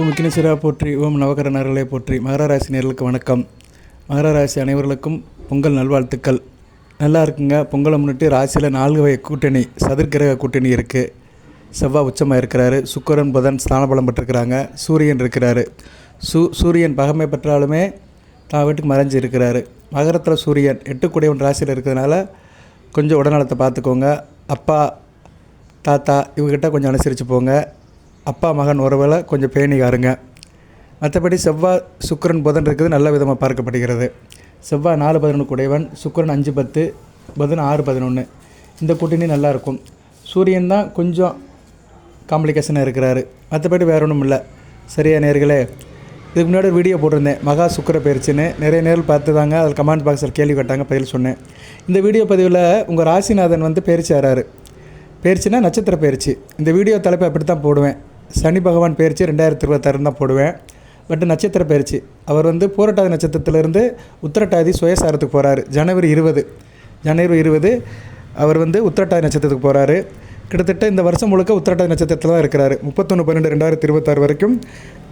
ஓம் கிணசிரா போற்றி ஓம் நவகரணர்களே போற்றி. மகராராசி நேர்களுக்கு வணக்கம். மகராராசி அனைவர்களுக்கும் பொங்கல் நல்வாழ்த்துக்கள். நல்லா இருக்குங்க. பொங்கலை முன்னிட்டு ராசியில் நான்கு வகை கூட்டணி சதுர்கிரக கூட்டணி இருக்குது செவ்வாய் உச்சமாக இருக்கிறாரு. சுக்கரன் புதன் ஸ்தானபலம் பெற்றிருக்கிறாங்க. சூரியன் இருக்கிறாரு. சூ சூரியன் பகமை பெற்றாலுமே தான் வீட்டுக்கு மறைஞ்சு இருக்கிறாரு. மகரத்தில் சூரியன் எட்டுக்குடையவன் ராசியில் இருக்கிறதுனால கொஞ்சம் உடல்நலத்தை பார்த்துக்கோங்க. அப்பா தாத்தா இவங்ககிட்ட கொஞ்சம் அனுசரித்து போங்க. அப்பா மகன் ஒருவேளை கொஞ்சம் பேணிக்காருங்க. மற்றபடி செவ்வாய் சுக்கிரன் புதன் இருக்குது நல்ல விதமாக பார்க்கப்படுகிறது. செவ்வாய் நாலு பதினொன்று குடையவன் சுக்கிரன் அஞ்சு பத்து புதன் ஆறு பதினொன்று இந்த கூட்டணி நல்லாயிருக்கும் சூரியன் தான் கொஞ்சம் காம்ப்ளிகேஷனாக இருக்கிறாரு. மற்றபடி வேறு ஒன்றும் இல்லை. சரியா நேர்களே? இதுக்கு முன்னாடி ஒரு வீடியோ போட்டிருந்தேன். மகா சுக்கர பயிற்சின்னு. நிறைய நேரில் பார்த்து தாங்க அதில் கமெண்ட் பாக்ஸில் கேள்வி கேட்டாங்க பதில் சொன்னேன். இந்த வீடியோ பதிவில் உங்கள் ராசிநாதன் வந்து பயிற்சி ஆறாரு பயிற்சினா நட்சத்திர பயிற்சி. இந்த வீடியோ தலைப்பை அப்படி தான் போடுவேன். சனி பகவான் பயிற்சி ரெண்டாயிரத்தி இருபத்தாறு தான் போடுவேன். பட் நட்சத்திர பயிற்சி அவர் வந்து பூரட்டாதி நட்சத்திரத்திலிருந்து உத்திரட்டாதி சுயசாரத்துக்கு போகிறாரு ஜனவரி இருபது. ஜனவரி இருபது அவர் வந்து உத்திரட்டாதி நட்சத்திரத்துக்கு போகிறாரு கிட்டத்தட்ட இந்த வருஷம் முழுக்க உத்திரட்டாதி நட்சத்திரத்தில் தான் இருக்கிறாரு. முப்பத்தொன்று பன்னெண்டு ரெண்டாயிரத்தி இருபத்தாறு வரைக்கும்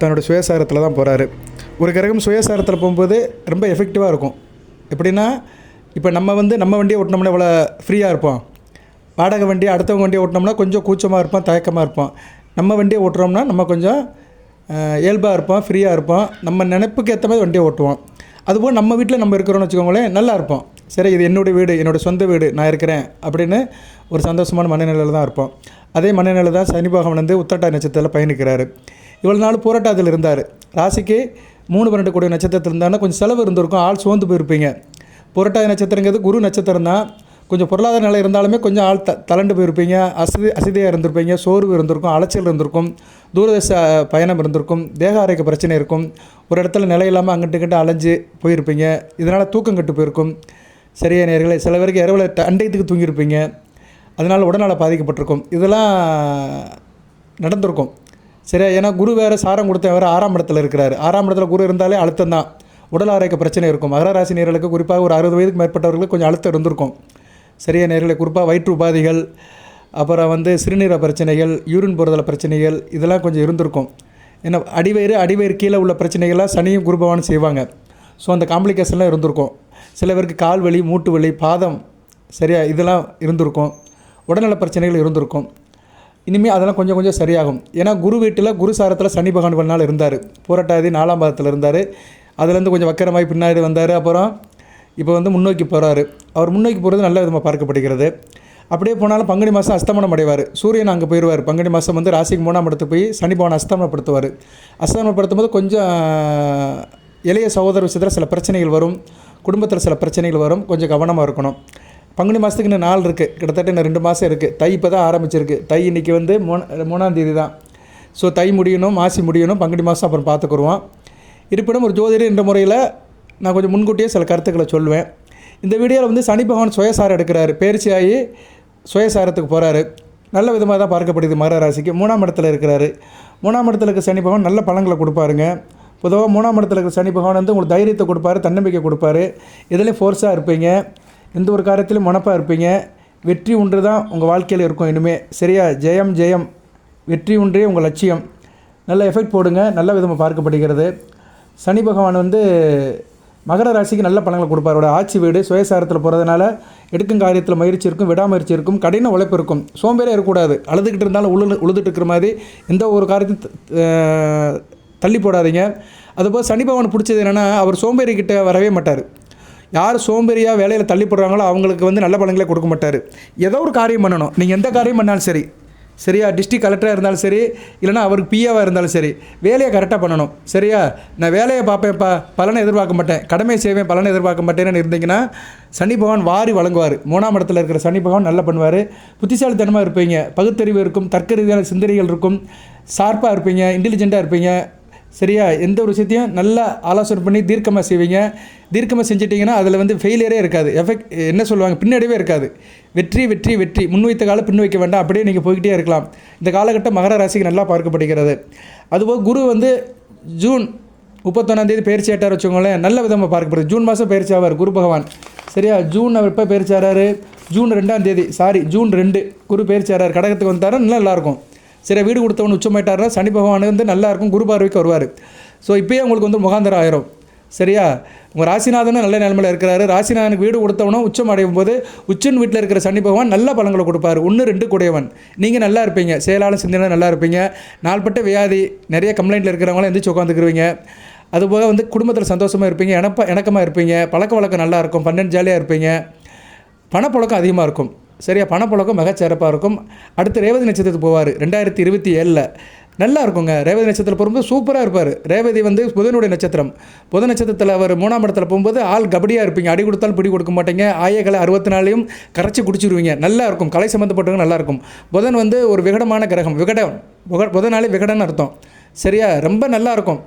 தன்னோட சுயசாரத்தில் தான் போகிறாரு ஒரு கிரகம் சுயசாரத்தில் போகும்போது ரொம்ப எஃபெக்டிவாக இருக்கும். எப்படின்னா இப்போ நம்ம வந்து நம்ம வண்டியை ஓட்டினோம்னா இவ்வளோ ஃப்ரீயாக இருப்போம். வாடகை வண்டி அடுத்தவங்க வண்டியை ஓட்டினோம்னா கொஞ்சம் கூச்சமாக இருப்போம் தயக்கமாக இருப்போம். நம்ம வண்டியை ஓட்டுறோம்னா நம்ம கொஞ்சம் இயல்பாக இருப்போம் ஃப்ரீயாக இருப்போம். நம்ம நினைப்புக்கு ஏற்ற மாதிரி வண்டியை ஓட்டுவோம். அதுபோல் நம்ம வீட்டில் நம்ம இருக்கிறோம்னு வச்சுக்கோங்களேன் நல்லா இருப்போம். சரி இது என்னுடைய வீடு என்னோடய சொந்த வீடு நான் இருக்கிறேன் அப்படின்னு ஒரு சந்தோஷமான மனநிலையில் தான் இருப்போம். அதே மனநிலை தான் சனி பகவான் வந்து உத்தரட்டா நட்சத்திரத்தில் பயணிக்கிறாரு. இவ்வளோ நாள் போராட்டத்தில் இருந்தார். ராசிக்கு மூணு பன்னெண்டு கோடி நட்சத்திரத்தில் இருந்தாங்கன்னா கொஞ்சம் செலவு இருந்திருக்கும். ஆள் சோர்ந்து போயிருப்பீங்க. புரட்டாதி நட்சத்திரங்கிறது குரு நட்சத்திரம் தான் கொஞ்சம் பொருளாதார நிலை இருந்தாலுமே கொஞ்சம் ஆள் த தளண்டு போயிருப்பீங்க. அசதி அசதியாக இருந்திருப்பீங்க. சோர்வு இருந்திருக்கும் அலைச்சல் இருந்திருக்கும் தூரதேச பயணம் இருந்திருக்கும் தேக ஆரோக்கிய பிரச்சனை இருக்கும். ஒரு இடத்துல நிலை இல்லாமல் அங்கிட்டு கிட்ட அலைஞ்சு போயிருப்பீங்க. இதனால் தூக்கம் கெட்டு போயிருக்கும். சரியா நேர்களை சில பேருக்கு இரவில் அண்டையத்துக்கு தூங்கியிருப்பீங்க. அதனால் உடல்நல பாதிக்கப்பட்டிருக்கும். இதெல்லாம் நடந்திருக்கும். சரியா? ஏன்னா குரு வேறு சாரம் கொடுத்த வேறு ஆறாம் இடத்துல இருக்கிறாரு. ஆறாம் இடத்துல குரு இருந்தாலே அழுத்தம் தான் உடல் ஆரோக்கிய பிரச்சனை இருக்கும். மகர ராசி நேர்களுக்கு குறிப்பாக ஒரு அறுபது வயதுக்கு மேற்பட்டவர்களுக்கு கொஞ்சம் அழுத்தம் இருந்திருக்கும். சரியா நேர்களை குறிப்பாக வயிற்று உபாதைகள் அப்புறம் வந்து சிறுநீர பிரச்சனைகள் யூரின் போகிறதுல பிரச்சனைகள் இதெல்லாம் கொஞ்சம் இருந்திருக்கும். ஏன்னா அடிவயிறு அடிவயிறு கீழே உள்ள பிரச்சனைகள்லாம் சனியும் குருபவானும் செய்வாங்க. ஸோ அந்த காம்ப்ளிகேஷன்லாம் இருந்திருக்கும். சில பேருக்கு கால் வலி மூட்டு வலி பாதம் சரியா இதெல்லாம் இருந்திருக்கும். உடல்நல பிரச்சனைகள் இருந்திருக்கும். இனிமேல் அதெல்லாம் கொஞ்சம் கொஞ்சம் சரியாகும். ஏன்னா குரு வீட்டில் குரு சாரத்தில் சனி பகவான் நாள் இருந்தார். பூரட்டாதி நாலாம் பாதத்தில் இருந்தார். அதுலேருந்து கொஞ்சம் வக்கரமாகி பின்னாடி வந்தார். அப்புறம் இப்போ வந்து முன்னோக்கி போகிறாரு அவர் முன்னோக்கி போகிறது நல்ல விதமாக பார்க்கப்படுகிறது. அப்படியே போனாலும் பங்குனி மாதம் அஸ்தமனம் அடைவார். சூரியன் அங்கே போயிடுவார் பங்குனி மாதம் வந்து ராசிக்கு மூணாம் இடத்துக்கு போய் சனி பவன் அஸ்தமனப்படுத்துவார். அஸ்தமனப்படுத்தும் போது கொஞ்சம் இளைய சகோதர விஷயத்தில் சில பிரச்சனைகள் வரும். குடும்பத்தில் சில பிரச்சனைகள் வரும். கொஞ்சம் கவனமாக இருக்கணும். பங்குனி மாதத்துக்கு இன்னும் நாள் இருக்குது கிட்டத்தட்ட இன்னும் ரெண்டு மாதம் இருக்குது தை இப்போ தான் ஆரம்பிச்சிருக்கு. தை இன்றைக்கி வந்து மூணு மூணாம் தேதி தான் ஸோ தை முடியணும் மாசி முடியணும். பங்குனி மாதம் அப்புறம் பார்த்துக்குருவோம். இருப்பினும் ஒரு ஜோதிடர் என்ற முறையில் நான் கொஞ்சம் முன்கூட்டியே சில கருத்துக்களை சொல்லுவேன் இந்த வீடியோவில் வந்து சனி பகவான் சுயசாரம் எடுக்கிறாரு. பயிற்சியாகி சுயசாரத்துக்கு போகிறாரு நல்ல விதமாக தான் பார்க்கப்படுது மகர ராசிக்கு. மூணாம் இடத்துல இருக்கிறாரு. மூணாம் இடத்துல இருக்க சனி பகவான் நல்ல பழங்களை கொடுப்பாருங்க. பொதுவாக மூணாம் இடத்துல இருக்கிற சனி பகவான் வந்து உங்களுக்கு தைரியத்தை கொடுப்பாரு தன்னம்பிக்கை கொடுப்பாரு. இதுலேயும் ஃபோர்ஸாக இருப்பீங்க. எந்த ஒரு காரியத்திலும் முனப்பாக இருப்பீங்க. வெற்றி ஒன்று தான் உங்கள் வாழ்க்கையில் இருக்கும் இனிமேல் சரியா? ஜெயம் ஜெயம். வெற்றி ஒன்றே உங்கள் லட்சியம். நல்ல எஃபெக்ட் போடுங்க. நல்ல விதமாக பார்க்கப்படுகிறது. சனி பகவான் வந்து மகர ராசிக்கு நல்ல பலன்களை கொடுப்பார். அவரோட ஆட்சி வீடு சுயசாரத்தில் போகிறதுனால எடுக்கும் காரியத்தில் மகிழ்ச்சி இருக்கும் விடாமுயற்சி இருக்கும் கடின உழைப்பு இருக்கும். சோம்பேறியாக இருக்கக்கூடாது. அழுதுகிட்டு இருந்தாலும் உழு உழுதுட்டு இருக்கிற மாதிரி எந்த ஒரு காரியத்தையும் தள்ளி போடாதீங்க. அதுபோல் சனி பகவான் பிடிச்சது என்னென்னா அவர் சோம்பேறி வரவே மாட்டார். யார் சோம்பேறியாக வேலையில் தள்ளி போடுறாங்களோ அவங்களுக்கு வந்து நல்ல பலன்களே கொடுக்க மாட்டார். ஏதோ ஒரு காரியம் பண்ணணும். நீங்கள் எந்த காரியம் பண்ணாலும் சரி சரியா டிஸ்ட்ரிக்ட் கலெக்டராக இருந்தாலும் சரி இல்லைன்னா அவருக்கு பிஏவாக இருந்தாலும் சரி வேலையை கரெக்டாக பண்ணணும். சரியா? நான் வேலையை பார்ப்பேன்ப்பா பலனை எதிர்பார்க்க மாட்டேன். கடமை செய்வேன் பலனை எதிர்பார்க்க மாட்டேன்னு இருந்தீங்கன்னா சனி பகவான் வாரி வழங்குவார். மூணாம் இடத்துல இருக்கிற சனி பகவான் நல்லா பண்ணுவார். புத்திசாலித்தனமாக இருப்பீங்க. பகுத்தறிவு இருக்கும் தர்க்க ரீதியான சிந்தனைகள் இருக்கும். ஷார்ப்பாக இருப்பீங்க இன்டெலிஜென்ட்டாக இருப்பீங்க. சரியா? எந்த ஒரு விஷயத்தையும் நல்லா ஆலோசனை பண்ணி தீர்க்கமாக செய்வீங்க. தீர்க்கமாக செஞ்சிட்டிங்கன்னா அதில் வந்து ஃபெயிலியரே இருக்காது. எஃபெக்ட் என்ன சொல்லுவாங்க? பின்னடைவே இருக்காது. வெற்றி வெற்றி வெற்றி. முன் வைத்த காலம் பின் வைக்க வேண்டாம். அப்படியே நீங்கள் போய்கிட்டே இருக்கலாம். இந்த காலகட்டம் மகர ராசிக்கு நல்லா பார்க்கப்படுகிறது. அதுபோல் குரு வந்து ஜூன் முப்பத்தொன்னாந்தேதி பயிற்சி ஆட்டார் வச்சுக்கோங்களேன். நல்ல விதமாக பார்க்கப்படுது. ஜூன் மாதம் பயிற்சி ஆவார் குரு பகவான். சரியா? ஜூன் அவர் எப்போ பயிற்சி ஆறாரு? ஜூன் ரெண்டாம் தேதி. சாரி ஜூன் ரெண்டு. குரு பயிற்சி ஆறார். கடகத்துக்கு வந்தாரு நல்லா நல்லாயிருக்கும் சரி வீடு கொடுத்தவன் உச்சமாயிட்டார்னா சனி பகவான் வந்து நல்லா இருக்கும் குரு பார்வைக்கு வருவார். ஸோ இப்போயே உங்களுக்கு வந்து முகாந்தரம் ஆயிரும் சரியா? உங்கள் ராசிநாதனும் நல்ல நிலமையில் இருக்கிறாரு. ராசிநாதனுக்கு வீடு கொடுத்தவனும் உச்சம் அடையும் போது உச்சன் வீட்டில் இருக்கிற சனி பகவான் நல்ல பழங்களை கொடுப்பாரு. ஒன்று ரெண்டு கூடையவன். நீங்கள் நல்லா இருப்பீங்க. செயலாளர் சிந்தனை நல்லா இருப்பீங்க. நாள்பட்ட வியாதி நிறைய கம்ப்ளைண்ட்டில் இருக்கிறவங்களாம் எந்திரிச்சு உட்காந்துக்குருவீங்க அதுபோக வந்து குடும்பத்தில் சந்தோஷமாக இருப்பீங்க. இணப்ப இணக்கமாக இருப்பீங்க. பழக்க வழக்கம் நல்லா இருக்கும். பன்னெண்டு ஜாலியாக இருப்பீங்க. பணப்பழக்கம் அதிகமாக இருக்கும். சரியா? பணப்புழக்கம் மிகச்சிறப்பாக இருக்கும். அடுத்து ரேவதி நட்சத்திரத்துக்கு போவார். ரெண்டாயிரத்தி இருபத்தி ஏழில். நல்லா இருக்குங்க. ரேவதி நட்சத்திரம் போகும்போது சூப்பராக இருப்பார். ரேவதி வந்து புதனுடைய நட்சத்திரம். புத நட்சத்திரத்தில் அவர் மூணாம் இடத்துல போகும்போது ஆள் கபடியாக இருப்பீங்க. அடி கொடுத்தாலும் பிடி கொடுக்க மாட்டீங்க. ஆயகளை அறுபத்தி நாளையும் கரைச்சி குடிச்சிருவீங்க. நல்லா இருக்கும். கலை சம்மந்தப்பட்டவங்க நல்லா இருக்கும். புதன் வந்து ஒரு விகடமான கிரகம். விகடம் புக- புதனாலே விகடன் அர்த்தம். சரியா? ரொம்ப நல்லா இருக்கும்.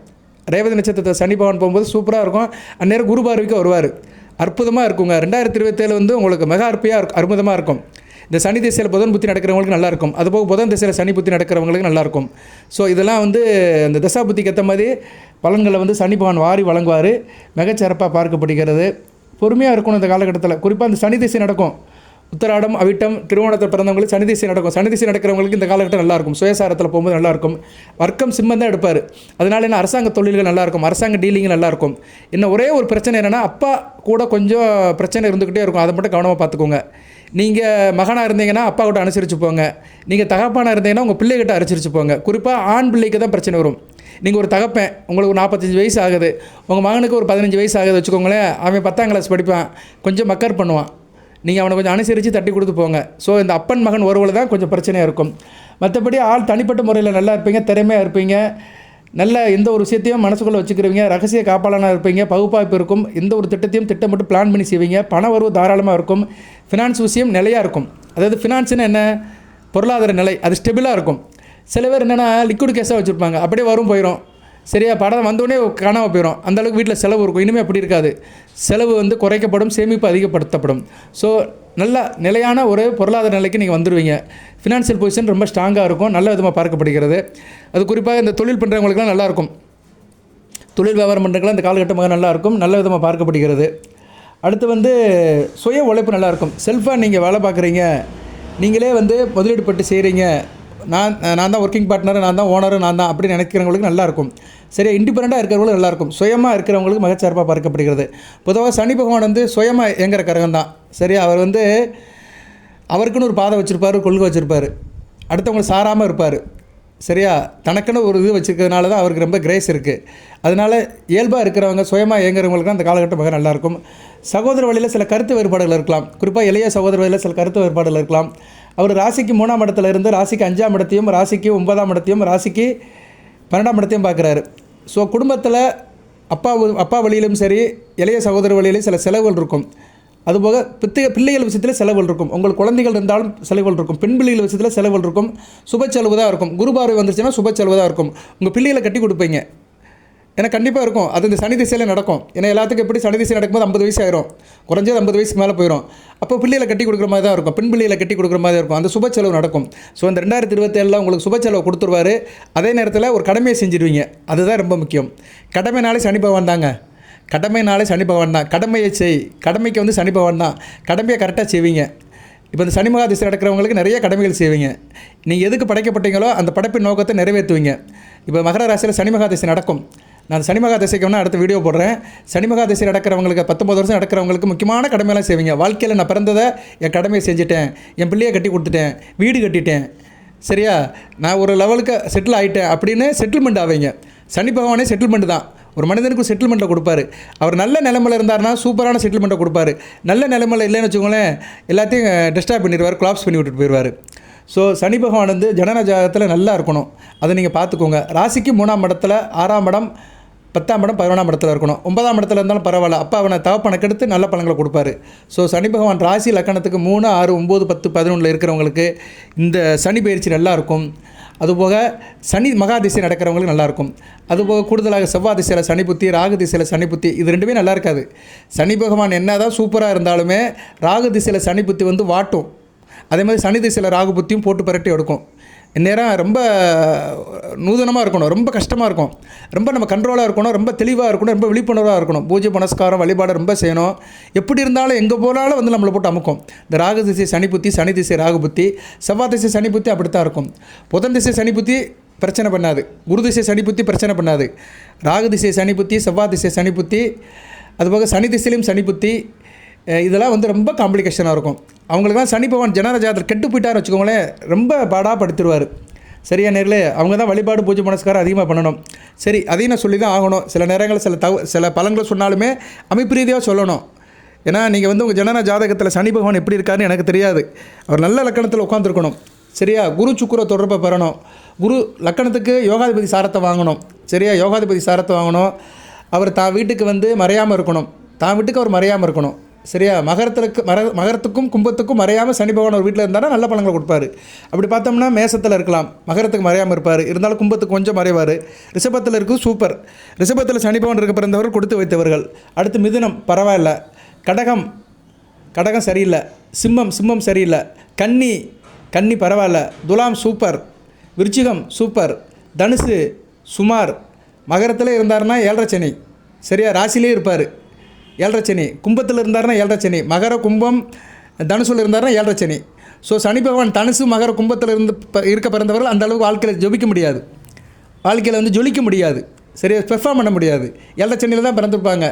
ரேவதி நட்சத்திரத்தை சனி பவன் போகும்போது சூப்பராக இருக்கும். அந்நேரம் குரு பார்வைக்கு வருவார். அற்புதமாக இருக்குங்க. ரெண்டாயிரத்தி இருபத்தேழு வந்து உங்களுக்கு மெகா அற்பையாக இருக்கும் அற்புதமாக இருக்கும். இந்த சனி திசையில் புதன் புத்தி நடக்கிறவங்களுக்கு நல்லாயிருக்கும் அதுபோக புதன் திசையில் சனி புத்தி நடக்கிறவங்களுக்கு நல்லாயிருக்கும் ஸோ இதெல்லாம் வந்து அந்த தசா புத்திக்கு ஏற்ற மாதிரி பலன்களை வந்து சனி பகவான் வாரி வழங்குவார். மிகச்சிறப்பாக பார்க்கப்படுகிறது. பொறுமையாக இருக்கணும் இந்த காலகட்டத்தில். குறிப்பாக அந்த சனி திசை நடக்கும். உத்தராடம் அவிட்டம் திருவோணத்தில் பிறந்தவங்களுக்கு சனி திசை நடக்கும். சனி திசை நடக்கிறவங்களுக்கு இந்த காலகட்டம் நல்லா இருக்கும் சுயசாரத்தில் போகும்போது நல்லா இருக்கும் வர்க்கம் சிம்மம் தான் எடுப்பார். அதனால என்ன அரசாங்க தொழில்கள் நல்லாயிருக்கும். அரசாங்க டீலிங் நல்லா இருக்கும் இன்னும் ஒரே ஒரு பிரச்சனை என்னென்னா அப்பா கூட கொஞ்சம் பிரச்சனை இருந்துக்கிட்டே இருக்கும். அதை மட்டும் கவனமாக பார்த்துக்கோங்க. நீங்கள் மகனாக இருந்தீங்கன்னா அப்பா கிட்ட அனுசரித்து போங்க. நீங்கள் தகப்பானாக இருந்தீங்கன்னா உங்கள் பிள்ளைகிட்ட அனுசரித்து போங்க. குறிப்பாக ஆண் பிள்ளைக்கு தான் பிரச்சனை வரும். நீங்கள் ஒரு தகப்பேன் உங்களுக்கு நாற்பத்தஞ்சு வயசு ஆகுது. உங்கள் மகனுக்கு ஒரு பதினஞ்சு வயசு ஆகுது வச்சுக்கோங்களேன். அவன் பத்தாம் கிளாஸ் படிப்பான். கொஞ்சம் மக்கர் பண்ணுவான். நீங்கள் அவனை கொஞ்சம் அனுசரித்து தட்டி கொடுத்து போங்க. ஸோ இந்த அப்பன் மகன் உறவுல தான் கொஞ்சம் பிரச்சனையாக இருக்கும். மற்றபடி ஆள் தனிப்பட்ட முறையில் நல்லா இருப்பீங்க திறமையாக இருப்பீங்க. நல்ல எந்த ஒரு விஷயத்தையும் மனசுக்குள்ளே வச்சுக்கிறவங்க ரகசிய காப்பாளனாக இருப்பீங்க பகுப்பாய்ப்பு இருக்கும். எந்த ஒரு திட்டத்தையும் திட்டமிட்டு பிளான் பண்ணி செய்வீங்க. பண வரவு தாராளமாக இருக்கும். ஃபினான்ஸ் விஷயம் நிலையாக இருக்கும். அதாவது ஃபினான்ஸ்னு என்ன? பொருளாதார நிலை. அது ஸ்டெபிளாக இருக்கும். சில பேர் என்னென்னா லிக்விட் கேஸாக வச்சுருப்பாங்க. அப்படியே வரும் போயிடும் சரியா? படம் வந்தோடனே காணாமல் போயிடும் அந்த அளவுக்கு வீட்டில் செலவு இருக்கும். இனிமேல் அப்படி இருக்காது. செலவு வந்து குறைக்கப்படும் சேமிப்பு அதிகப்படுத்தப்படும். ஸோ நல்ல நிலையான ஒரு பொருளாதார நிலைக்கு நீங்கள் வந்துடுவீங்க ஃபினான்ஷியல் பொசிஷன் ரொம்ப ஸ்ட்ராங்காக இருக்கும். நல்ல விதமாக பார்க்கப்படுகிறது. அது குறிப்பாக இந்த தொழில் பண்ணுறவங்களுக்குலாம் நல்லாயிருக்கும் தொழில் வியாபாரம் பண்ணுறதுக்குலாம் இந்த காலகட்டமாக நல்லாயிருக்கும் நல்ல விதமாக பார்க்கப்படுகிறது. அடுத்து வந்து சுய உழைப்பு நல்லாயிருக்கும் செல்ஃபாக நீங்கள் வேலை பார்க்குறீங்க. நீங்களே வந்து முதலீடு பட்டு செய்கிறீங்க நான் நான் தான் ஒர்க்கிங் பார்ட்னர் நான் தான் ஓனரு நான் தான் அப்படி நினைக்கிறவங்களுக்கு நல்லா இருக்கும் சரியா இண்டிபெண்ட்டாக இருக்கிறவங்களுக்கு நல்லாயிருக்கும். சுயமாக இருக்கிறவங்களுக்கு மகச்சிறப்பாக பார்க்கப்படுகிறது. பொதுவாக சனி பகவான் வந்து சுயமாக இயங்குற கரகம் தான். சரியா அவர் வந்து அவருக்குன்னு ஒரு பாதை வச்சுருப்பார் கொள்கை வச்சுருப்பார். அடுத்தவங்களை சாராமல் இருப்பார். சரியா? தனக்குன்னு ஒரு இது வச்சுருக்கிறதுனால தான் அவருக்கு ரொம்ப கிரேஸ் இருக்குது அதனால் இயல்பாக இருக்கிறவங்க சுயமாக இயங்குறவங்களுக்கு அந்த காலகட்டம் மிக நல்லாயிருக்கும். சகோதர வழியில் சில கருத்து வேறுபாடுகள் இருக்கலாம். குறிப்பாக இளைய சகோதர வழியில் சில கருத்து வேறுபாடுகள் இருக்கலாம். அவர் ராசிக்கு மூணாம் இடத்துல இருந்து ராசிக்கு அஞ்சாம் இடத்தையும் ராசிக்கு ஒன்பதாம் இடத்தையும் ராசிக்கு பன்னெண்டாம் இடத்தையும் பார்க்குறாரு. ஸோ குடும்பத்தில் அப்பா அப்பா வழியிலும் சரி இளைய சகோதர வழியிலும் சில செலவுகள் இருக்கும். அதுபோக பித்து பிள்ளைகள் விஷயத்தில் செலவுகள் இருக்கும். உங்கள் குழந்தைகள் இருந்தாலும் செலவுகள் இருக்கும். பெண் பிள்ளைகள் விஷயத்தில் செலவுகள் இருக்கும். சுப செலவு தான் இருக்கும். குரு வந்துச்சுன்னா சுப செலவு தான் இருக்கும். உங்கள் பிள்ளைகளை கட்டி கொடுப்பீங்க. ஏன்னா கண்டிப்பாக இருக்கும். அது இந்த சனி திசையில் நடக்கும். ஏன்னா எல்லாத்துக்கும் எப்படி சனி திசை நடக்கும்போது ஐம்பது வயசு ஆயிரும். குறைஞ்சது ஐம்பது வயசுக்கு மேலே போயிடும் அப்போ பிள்ளைகளை கட்டி கொடுக்குற மாதிரி தான் இருக்கும். பெண் பிள்ளைகளை கட்டி கொடுக்குற மாதிரி இருக்கும். அந்த சுப செலவு நடக்கும். ஸோ இந்த ரெண்டாயிரத்தி இருபத்தேழில் உங்களுக்கு சுப செலவு கொடுத்துருவாரு. அதே நேரத்தில் ஒரு கடமையை செஞ்சிருவீங்க. அதுதான் ரொம்ப முக்கியம். கடமைனாலே சனி பகவான் தாங்க. கடமைனாலே சனி பகவான் தான். கடமையை செய். கடமைக்கு வந்து சனி பகவான் தான். கடமையை கரெக்டாக செய்வீங்க. இப்போ இந்த சனிமகா திசை நடக்கிறவங்களுக்கு நிறைய கடமைகள் செய்வீங்க. நீங்கள் எதுக்கு படைக்கப்பட்டீங்களோ அந்த படைப்பின் நோக்கத்தை நிறைவேற்றுவீங்க. இப்போ மகர ராசியில் சனிமகா திசை நடக்கும். நான் சனிமகா திசைக்கு வேணால் அடுத்த வீடியோ போடுறேன். சனிமகா திசை நடக்கிறவங்களுக்கு பத்தொம்பது வருஷம் நடக்கிறவங்களுக்கு முக்கியமான கடமையெல்லாம் செய்வீங்க. வாழ்க்கையில் நான் பிறந்ததை என் கடமையை செஞ்சுட்டேன். என் பிள்ளையை கட்டி கொடுத்துட்டேன். வீடு கட்டிட்டேன். சரியா? நான் ஒரு லெவலுக்கு செட்டில் ஆகிட்டேன் அப்படின்னு செட்டில்மெண்ட் ஆவீங்க. சனி பகவானே செட்டில்மெண்ட் தான். ஒரு மனிதனுக்கு செட்டில்மெண்ட்டை கொடுப்பாரு. அவர் நல்ல நிலைமையில் இருந்தாருன்னா சூப்பரான செட்டில்மெண்ட்டை கொடுப்பாரு. நல்ல நிலைமையில் இல்லைன்னு வச்சுக்கோங்களேன் எல்லாத்தையும் டிஸ்டர்ப் பண்ணிடுவார் கிளாப்ஸ் பண்ணி விட்டுட்டு போயிடுவார். ஸோ சனி பகவான் வந்து ஜனன ஜாதகத்தில் நல்லா இருக்கணும். அதை நீங்கள் பார்த்துக்கோங்க. ராசிக்கு மூணாம் இடத்துல ஆறாம் இடம் பத்தாம் இடம் பதினொன்றாம் இடத்துல இருக்கணும். ஒன்பதாம் இடத்துல இருந்தாலும் பரவாயில்ல. அப்போ அவனை தவப்பணக்கெடுத்து நல்ல பழங்களை கொடுப்பாரு. ஸோ சனி பகவான் ராசி லக்கணத்துக்கு மூணு ஆறு ஒம்பது பத்து பதினொன்றில் இருக்கிறவங்களுக்கு இந்த சனி பயிற்சி நல்லாயிருக்கும் அதுபோக சனி மகா திசை நடக்கிறவங்களுக்கு நல்லாயிருக்கும் அதுபோக கூடுதலாக செவ்வாய் திசையில் சனி புத்தி ராகு திசையில் சனி புத்தி இது ரெண்டுமே நல்லா இருக்காது. சனி பகவான் என்ன தான் சூப்பராக இருந்தாலுமே ராகு திசையில் சனி புத்தி வந்து வாட்டும். அதே மாதிரி சனி திசையில் ராகு புத்தியும் போட்டு பரட்டி எடுக்கும். இந்நேரம் ரொம்ப நூதனமாக இருக்கணும். ரொம்ப கஷ்டமாக இருக்கும். ரொம்ப நம்ம கண்ட்ரோலாக இருக்கணும். ரொம்ப தெளிவாக இருக்கணும். ரொம்ப விழிப்புணர்வாக இருக்கணும். பூஜை புனஸ்காரம் வழிபாடு ரொம்ப செய்யணும். எப்படி இருந்தாலும் எங்கே போனாலும் வந்து நம்மளை போட்டு அமுக்கும். இந்த ராகு திசை சனி புத்தி சனி திசை ராகு புத்தி செவ்வாய் திசை சனி புத்தி அப்படித்தான் இருக்கும். புதன் திசை சனி புத்தி பிரச்சனை பண்ணாது. குரு திசை சனி புத்தி பிரச்சனை பண்ணாது. ராகு திசை சனி புத்தி செவ்வாய் திசை சனி புத்தி அதுபோக சனி திசையிலும் சனி புத்தி இதெல்லாம் வந்து ரொம்ப காம்ப்ளிகேஷனாக இருக்கும். அவங்களுக்குலாம் சனி பகவான் ஜனரஜாதர் கெட்டு போயிட்டார் வச்சுக்கோங்களேன் ரொம்ப பாடாக படுத்துருவார் சரியா நேரில் அவங்க தான் வழிபாடு பூஜை மனஸ்காரம் அதிகமாக பண்ணணும். சரி அதையும் நான் சொல்லி தான் ஆகணும். சில நேரங்களில் சில தவ சில பலன்களை சொன்னாலுமே அமைப்பு ரீதியாக சொல்லணும். ஏன்னா நீங்கள் வந்து உங்கள் ஜனன ஜாதகத்தில் சனி பகவான் எப்படி இருக்காருன்னு எனக்கு தெரியாது. அவர் நல்ல லக்கணத்தில் உட்காந்துருக்கணும் சரியா? குரு சுக்குர தொடர்பை பெறணும். குரு லக்கணத்துக்கு யோகாதிபதி சாரத்தை வாங்கணும். சரியா? யோகாதிபதி சாரத்தை வாங்கணும். அவர் தான் வீட்டுக்கு வந்து மறையாமல் இருக்கணும். தான் வீட்டுக்கு அவர் மறையாமல் இருக்கணும். சரியா? மகரத்திற்கு மர மகரத்துக்கும் கும்பத்துக்கும் மறையாமல் சனி பகவான் ஒரு வீட்டில் இருந்தாலும் நல்ல பழங்களை கொடுப்பாரு. அப்படி பார்த்தோம்னா மேசத்தில் இருக்கலாம். மகரத்துக்கு மறையாமல் இருப்பார். இருந்தாலும் கும்பத்துக்கு கொஞ்சம் மறைவார். ரிஷபத்தில் இருக்குது சூப்பர். ரிஷபத்தில் சனி பகவான் இருக்க பிறந்தவர்கள் கொடுத்து வைத்தவர்கள். அடுத்து மிதுனம் பரவாயில்ல. கடகம் கடகம் சரியில்லை. சிம்மம் சிம்மம் சரியில்லை. கன்னி கன்னி பரவாயில்ல. துலாம் சூப்பர். விருச்சிகம் சூப்பர். தனுசு சுமார். மகரத்தில் இருந்தாருன்னா ஏழரை சனி. சரியா? ராசிலே இருப்பார். ஏழரை சனி. கும்பத்தில் இருந்தாருன்னா ஏழரை சனி. மகர கும்பம் தனுசுல இருந்தாருன்னா ஏழரை சனி. ஸோ சனி பகவான் தனுசு மகர கும்பத்தில் இருந்து இருக்க பிறந்தவர்கள் அந்த அளவுக்கு வாழ்க்கையில் ஜொபிக்க முடியாது. வாழ்க்கையில் வந்து ஜொலிக்க முடியாது. சரியா? பெர்ஃபார்ம் பண்ண முடியாது. ஏழரை சனியில் தான் பிறந்திருப்பாங்க.